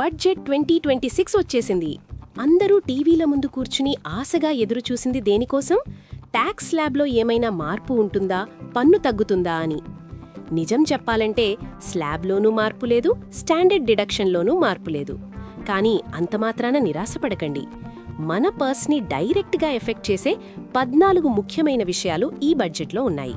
Budget twenty twenty six వచ్చేసింది. అందరూ టీవీల ముందు కూర్చుని ఆశగా ఎదురుచూసింది దేనికోసం? ట్యాక్స్ స్లాబ్లో ఏమైనా మార్పు ఉంటుందా? పన్ను తగ్గుతుందా అని. నిజం చెప్పాలంటే స్లాబ్లోనూ మార్పు లేదు స్టాండర్డ్ డిడక్షన్లోనూ మార్పు లేదు. కానీ అంతమాత్రాన నిరాశపడకండి. మన పర్స్ని డైరెక్ట్గా ఎఫెక్ట్ చేసే పద్నాలుగు ముఖ్యమైన విషయాలు ఈ బడ్జెట్లో ఉన్నాయి.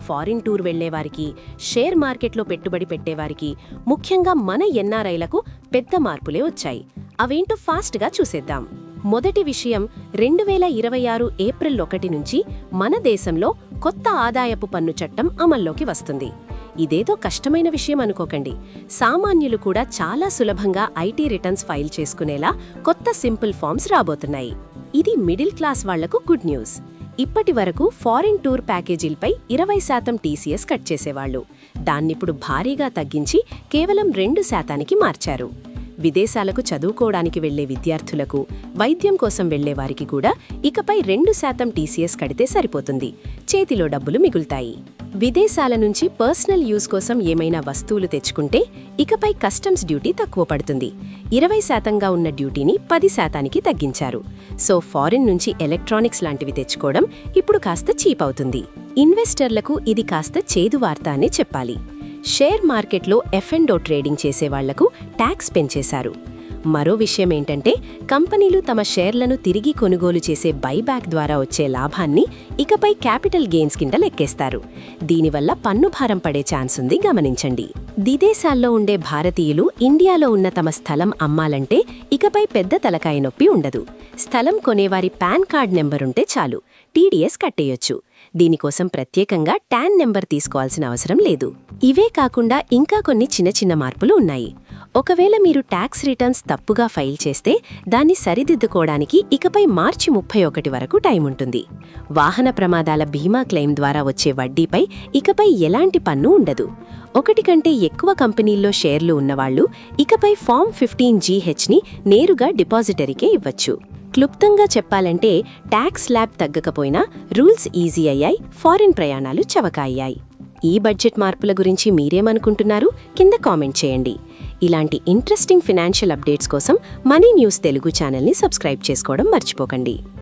ఫారిన్ టూర్ వెళ్ళేవారికి షేర్ మార్కెట్లో పెట్టుబడి పెట్టేవారికి ముఖ్యంగా మన ఎన్ఆర్ఐలకు పెద్ద మార్పులే వచ్చాయి. అవేంటో ఫాస్ట్గా చూసేద్దాం. మొదటి విషయం రెండు వేల ఇరవై ఆరు ఏప్రిల్ ఒకటి నుంచి మన దేశంలో కొత్త ఆదాయపు పన్ను చట్టం అమల్లోకి వస్తుంది. ఇదేదో కష్టమైన విషయం అనుకోకండి. సామాన్యులు కూడా చాలా సులభంగా ఐటీ రిటర్న్స్ ఫైల్ చేసుకునేలా కొత్త సింపుల్ ఫామ్స్ రాబోతున్నాయి. ఇది మిడిల్ క్లాస్ వాళ్ళకు గుడ్ న్యూస్. ఇప్పటి వరకు ఫారిన్ టూర్ ప్యాకేజీలపై ఇరవై శాతం టీసీఎస్ కట్ చేసేవాళ్ళు దాన్నిప్పుడు భారీగా తగ్గించి కేవలం రెండు శాతానికి మార్చారు. విదేశాలకు చదువుకోవడానికి వెళ్ళే విద్యార్థులకు వైద్యం కోసం వెళ్ళే వారికి కూడా ఇకపై రెండు శాతం టీసీఎస్ కడితే సరిపోతుంది. చేతిలో డబ్బులు మిగులుతాయి. విదేశాల నుంచి పర్సనల్ యూజ్ కోసం ఏమైనా వస్తువులు తెచ్చుకుంటే ఇకపై కస్టమ్స్ డ్యూటీ తక్కువ పడుతుంది. ఇరవై శాతంగా ఉన్న డ్యూటీని పది శాతానికి తగ్గించారు. సో ఫారిన్ నుంచి ఎలక్ట్రానిక్స్ లాంటివి తెచ్చుకోవడం ఇప్పుడు కాస్త చీప్ అవుతుంది. ఇన్వెస్టర్లకు ఇది కాస్త చేదు వార్త అనే చెప్పాలి. షేర్ మార్కెట్లో ఎఫ్ఎండో ట్రేడింగ్ చేసేవాళ్ళకు ట్యాక్స్ పెంచేశారు. మరో విషయం ఏంటంటే కంపెనీలు తమ షేర్లను తిరిగి కొనుగోలు చేసే బైబ్యాక్ ద్వారా వచ్చే లాభాన్ని ఇకపై క్యాపిటల్ గెయిన్స్ కింద లెక్కేస్తారు. దీనివల్ల పన్ను భారం పడే ఛాన్స్ ఉంది గమనించండి. విదేశాల్లో ఉండే భారతీయులు ఇండియాలో ఉన్న తమ స్థలం అమ్మాలంటే ఇకపై పెద్ద తలకాయ నొప్పి ఉండదు. స్థలం కొనేవారి పాన్ కార్డ్ నెంబరుంటే చాలు టీడీఎస్ కట్టేయొచ్చు. దీనికోసం ప్రత్యేకంగా టాన్ నెంబర్ తీసుకోవాల్సిన అవసరం లేదు. ఇవే కాకుండా ఇంకా కొన్ని చిన్న చిన్న మార్పులు ఉన్నాయి. ఒకవేళ మీరు ట్యాక్స్ రిటర్న్స్ తప్పుగా ఫైల్ చేస్తే దాన్ని సరిదిద్దుకోవడానికి ఇకపై మార్చి ముప్పై ఒకటి వరకు టైం ఉంటుంది. వాహన ప్రమాదాల బీమా క్లెయిమ్ ద్వారా వచ్చే వడ్డీపై ఇకపై ఎలాంటి పన్ను ఉండదు. ఒకటి కంటే ఎక్కువ కంపెనీల్లో షేర్లు ఉన్నవాళ్ళు ఇకపై ఫామ్ ఫిఫ్టీన్ జీహెచ్ని నేరుగా డిపాజిటరీకే ఇవ్వచ్చు. క్లుప్తంగా చెప్పాలంటే ట్యాక్స్ ల్యాబ్ తగ్గకపోయినా రూల్స్ ఈజీ అయ్యాయి ఫారిన్ ప్రయాణాలు చవక అయ్యాయి ఈ బడ్జెట్ మార్పుల గురించి మీరేమనుకుంటున్నారు? కింద కామెంట్ చేయండి. ఇలాంటి ఇంట్రెస్టింగ్ ఫినాన్షియల్ అప్డేట్స్ కోసం మనీ న్యూస్ తెలుగు ఛానల్ని సబ్స్క్రైబ్ చేసుకోవడం మర్చిపోకండి.